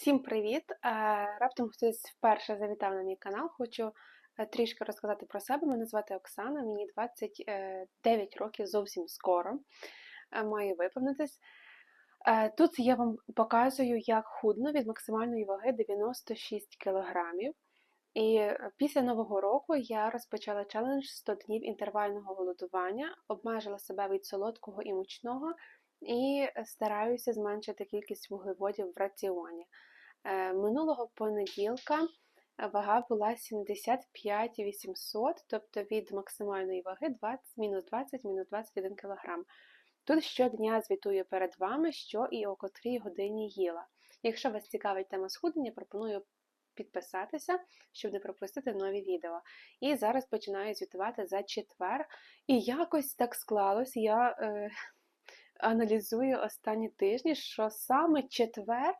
Всім привіт! Е, Раптом хтось вперше завітав на мій канал. Хочу е, трішки розказати про себе. Мене звати Оксана, мені 29 років зовсім скоро е, має виповнитись. Е, Тут я вам показую, як худно від максимальної ваги 96 кг. І е, після Нового року я розпочала челендж 100 днів інтервального голодування, обмежила себе від солодкого і мучного і стараюся зменшити кількість вуглеводів в раціоні. Е, Минулого понеділка вага була 75 800, тобто від максимальної ваги 20, мінус 20, мінус 21 кг. Тут щодня звітую перед вами, що і о котрій годині їла. Якщо вас цікавить тема схуднення, пропоную підписатися, щоб не пропустити нові відео. І зараз починаю звітувати за четвер. І якось так склалось, я е, аналізую останні тижні, що саме четвер,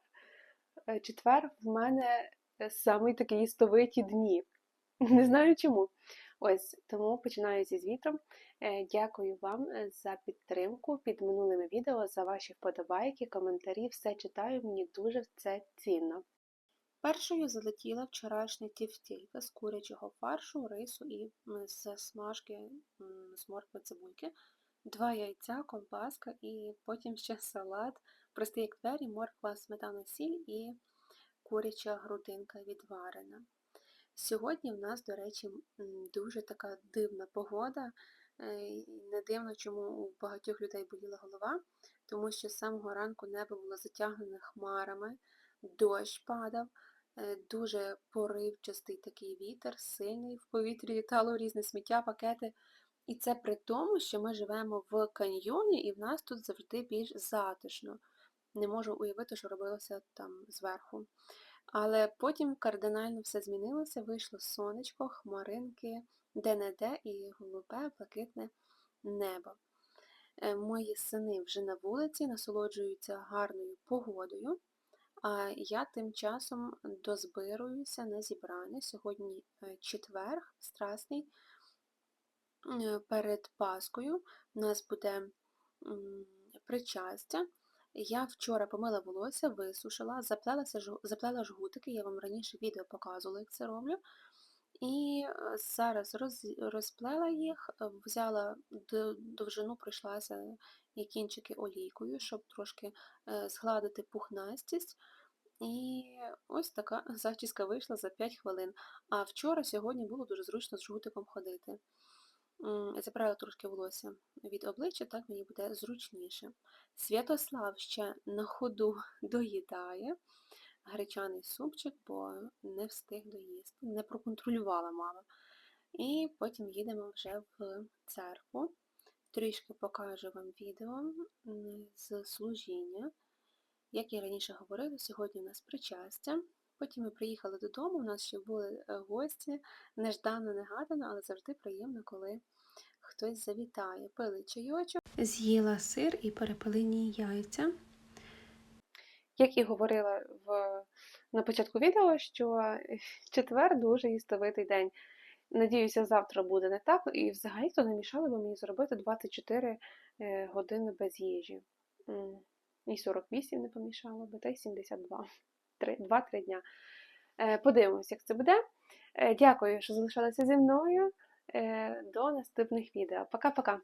е, четвер в мене е, самий такий їстовиті дні. Не знаю чому. Ось тому починаю зі звітом. Е, Дякую вам за підтримку під минулими відео, за ваші вподобайки, коментарі. Все читаю, мені дуже це цінно. Першою залетіла вчорашня тівтілька з курячого фаршу, рису і з смажки з моркви цибульки, два яйця, ковбаска і потім ще салат, простий як двері, морква, сметана, сіль і куряча грудинка відварена. Сьогодні в нас, до речі, дуже така дивна погода. Е, Не дивно, чому у багатьох людей боліла голова, тому що з самого ранку небо було затягнене хмарами, дощ падав, е, дуже поривчастий такий вітер, сильний, в повітрі літало різне сміття, пакети. І це при тому, що ми живемо в каньйоні, і в нас тут завжди більш затишно. Не можу уявити, що робилося там зверху. Але потім кардинально все змінилося, вийшло сонечко, хмаринки, де-не-де і голубе, блакитне небо. Е, Мої сини вже на вулиці насолоджуються гарною погодою, а я тим часом дозбируюся на зібрання. Сьогодні е, четверг, страсний, перед Паскою у нас буде причастя. Я вчора помила волосся, висушила, заплелася, заплела жгутики, я вам раніше відео показувала, як це роблю. І е, зараз роз, розплела їх, е, взяла довжину, пройшлася і кінчики олійкою, щоб трошки е, згладити пухнастість. І ось така зачіска вийшла за 5 хвилин. А вчора, сьогодні було дуже зручно з жгутиком ходити. М, Забрала трошки волосся від обличчя, так мені буде зручніше. Святослав ще на ходу доїдає гречаний супчик, бо не встиг доїсти, не проконтролювала мама. І потім їдемо вже в церкву. Трішки покажу вам відео з служіння. Як я раніше говорила, сьогодні у нас причастя. Потім ми приїхали додому, у нас ще були е, гості, неждано, негадано, але завжди приємно, коли хтось завітає. Пили чайочок. З'їла сир і перепелині яйця. Як і говорила в, на початку відео, що четвер дуже їстовитий день. Надіюся, завтра буде не так. І взагалі то не мішало би мені зробити 24 е, години без їжі. І 48 не помішало би, та й 72. 2-3 дня. Е, Подивимось, як це буде. Е, Дякую, що залишалися зі мною. Е, До наступних відео. Пока-пока!